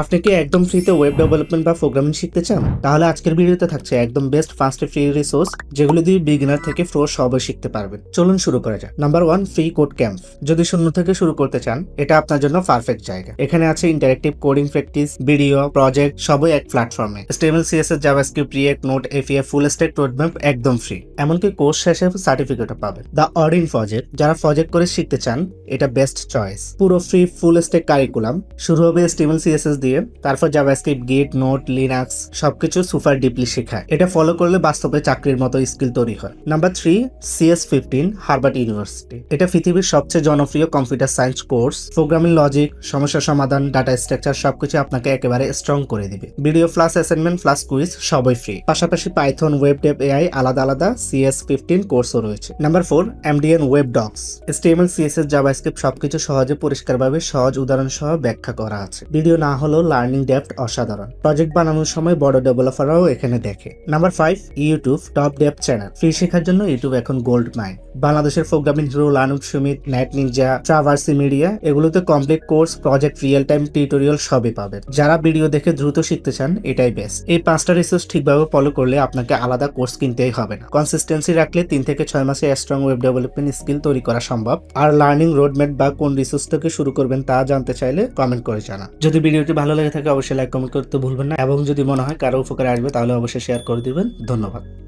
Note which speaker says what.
Speaker 1: আপনি কি একদম ফ্রিতে ওয়েব ডেভেলপমেন্ট বা প্রোগ্রামিং শিখতে চান? তাহলে আজকের ভিডিওতে থাকছে একদম বেস্ট ফার্স্ট ফ্রি রিসোর্স যেগুলো দিয়ে বিগিনার থেকে প্রো সবাই শিখতে পারবেন। চলুন শুরু করা যাক। Number one free code camp যদি শূন্য থেকে শুরু করতে চান, এটা আপনার জন্য পারফেক্ট জায়গা। এখানে আছে interactive coding practice video project সবই এক প্ল্যাটফর্মে HTML CSS JavaScript React Node এফিএ full stack roadmap একদম ফ্রি এমনকি কোর্স শেষে সার্টিফিকেটও পাবেন। দ্য অডিন প্রজেক্ট যারা প্রজেক্ট করে শিখতে চান, এটা বেস্ট চয়েস পুরো ফ্রি ফুল স্টেক কারিকুলাম শুরু হবে স্টেবল সিএসএস দিয়ে। তারপর জাভাস্ক্রিপ্ট গিট নোট লিনাক্স সবকিছু সুপার ডিপলি শেখায়। এটা ফলো করলে বাস্তবে চাকরির মতো স্কিল তৈরি হয়। Number three CS fifteen Harvard University এটা পৃথিবীর সবচেয়ে জনপ্রিয় computer science course programming logic সমস্যা সমাধান ডাটা স্ট্রাকচার সবকিছু আপনাকে একেবারে স্ট্রং করে দিবে। Video plus assignment plus quiz সবই ফ্রি পাশাপাশি পাইথন ওয়েব ডেভ এআই আলাদা আলাদা সিএস ফিফটিন কোর্সও রয়েছে। Number four MDN web docs HTML CSS JavaScript সবকিছু সহজে, পরিষ্কারভাবে, সহজ উদাহরণ সহ ব্যাখ্যা করা আছে। ভিডিও না হলেও লার্নিং ডেপথ অসাধারণ। প্রজেক্ট বানানোর সময় বড় ডেভেলপাররাও এখানে দেখে। Number five, YouTube, top dev channel. Free শেখার জন্য ইউটিউব এখন গোল্ড মাইন। বাংলাদেশের programming hero লানুক Sumit Net Ninja, Traversy Media, এগুলোতে complete course, project real time tutorial সবই পাবেন। যারা ভিডিও দেখে দ্রুত শিখতে চান, এটাই বেস্ট। এই পাঁচটা রিসোর্স ঠিকভাবে ফলো করলে আপনাকে আলাদা কোর্স কিনতেই হবে না। কনসিস্টেন্সি রাখলে তিন থেকে ছয় মাসে স্ট্রং ওয়েব ডেভেলপমেন্ট স্কিল তৈরি করা সম্ভব। আর লার্নিং রোডম্যাপ বা কোন রিসোর্স থেকে শুরু করবেন তা জানতে চাইলে কমেন্ট করে জানান। যদি ভিডিওটি ভালো লেগে থাকে, অবশ্যই লাইক কমেন্ট করতে ভুলবেন না। এবং যদি মনে হয় কারও উপকারে আসবে, তাহলে অবশ্যই শেয়ার করে দিবেন। ধন্যবাদ।